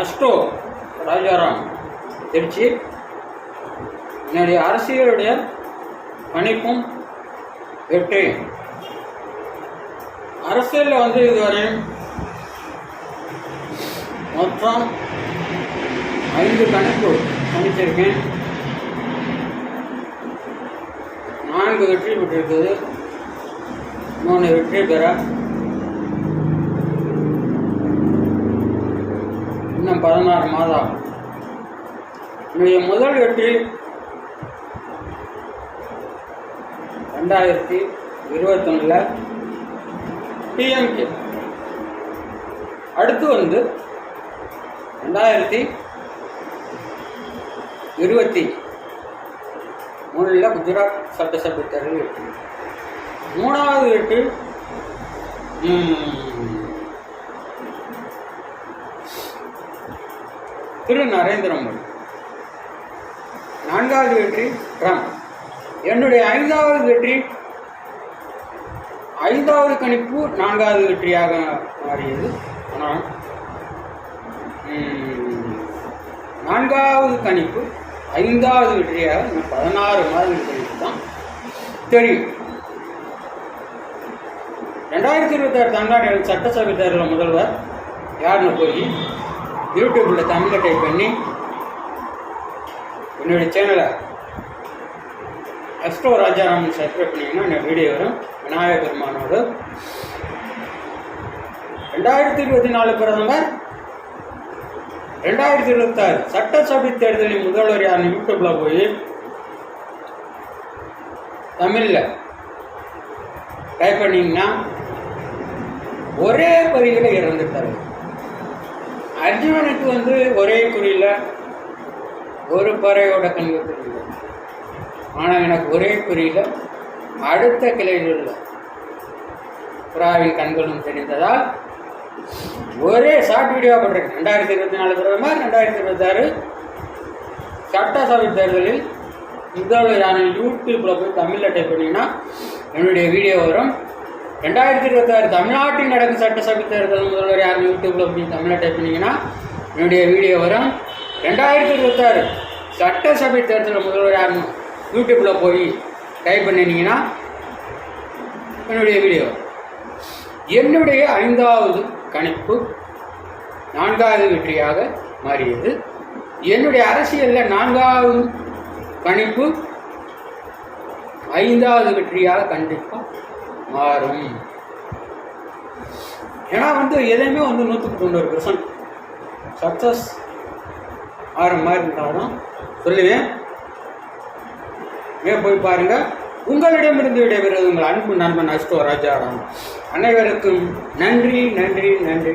Astro Rajaram. Trichy. என்னுடைய அரசியலுடைய பணிப்பும் வெற்றி அரசியலில் வந்து இதுவரை மொத்தம் ஐந்து கணிப்பு கணிச்சிருக்கேன் நான்கு வெற்றி பெற்றிருக்குது மூணு வெற்றி பெற இன்னும் பதினாறு மாதம் ஆகும். என்னுடைய முதல் வெற்றி ரெண்டாயிரத்தி இருபத்தொன்னில் டிஎம்கே அடுத்து வந்து ரெண்டாயிரத்தி இருபத்தி மூணில் குஜராத் சட்டசபை தேர்தல் வெற்றி மூணாவது வெற்றி திரு நரேந்திர மோடி. நான்காவது வெற்றி ட்ரம்ப். என்னுடைய ஐந்தாவது வெற்றி ஐந்தாவது கணிப்பு நான்காவது வெற்றியாக மாறியது. ஆனால் நான்காவது கணிப்பு ஐந்தாவது வெற்றியாக இன்னும் பதினாறு மாதங்கள் கழித்து தான் தெரியும். ரெண்டாயிரத்தி இருபத்தாறு தமிழ்நாடு சட்டசபை தேர்தலில் முதல்வர் யாருன்னு போய் யூடியூப்பில் தமிழில் டைப் பண்ணி என்னுடைய சேனலை அஸ்ட்ரோ ராஜாராமன் சப்ஸ்கிரைப் பண்ணிங்கன்னா இந்த வீடியோ வரும். விநாயக பெருமானோட. ரெண்டாயிரத்தி இருபத்தி நாலு பிரதமர். ரெண்டாயிரத்தி இருபத்தாறு சட்டசபை தேர்தலில் முதல்வர் யார் யூடியூப்பில் போய் தமிழில் டைப் பண்ணிங்கன்னா ஒரே வரியில் இறந்துட்டாரு. அர்ஜுனனுக்கு வந்து ஒரே குறியில் ஒரு பறையோட கண்கள் தெரியல. ஆனால் எனக்கு ஒரே குறியில் அடுத்த கிளையில் உள்ள புறாவின் கண்களும் தெரிந்ததால் ஒரே ஷார்ட் வீடியோ போட்டிருக்கேன். ரெண்டாயிரத்தி இருபத்தி நாலு பிரதமர் ரெண்டாயிரத்தி இருபத்தாறு சட்டசபை தேர்தலில் முதல்வர் யூடியூப்பில் போய் தமிழில் டைப் பண்ணிங்கன்னா என்னுடைய வீடியோ வரும். ரெண்டாயிரத்தி இருபத்தாறு தமிழ்நாட்டில் நடக்கும் சட்டசபை தேர்தல் முதல்வர் யார் யூடியூப்பில் போய் தமிழில் டைப் பண்ணிங்கன்னா என்னுடைய வீடியோ வரும் ரெண்டாயிரத்தி இருபத்தாறு சட்டசபை தேர்தல் முதல்வர் யார் யூடியூப்பில் போய் டைப் பண்ணினீங்கன்னா என்னுடைய வீடியோ வரும். என்னுடைய ஐந்தாவது கணிப்பு நான்காவது வெற்றியாக மாறியது என்னுடைய அரசியலில் நான்காவது கணிப்பு ஐந்தாவது வெற்றியாக கண்டிப்பாக மாறும் ஏன்னா வந்து எதையுமே வந்து நூற்றுக்கு தொண்ணூறு பெர்சன்ட் சக்ஸஸ் ஆகிற மாதிரி இருந்தாலும் சொல்லுவேன் மே போய் பாருங்கள் உங்களிடமிருந்து விடைபெறுவது உங்கள் அன்பு நண்பன் அஸ்டோ ராஜாராம். அனைவருக்கும் நன்றி நன்றி நன்றி.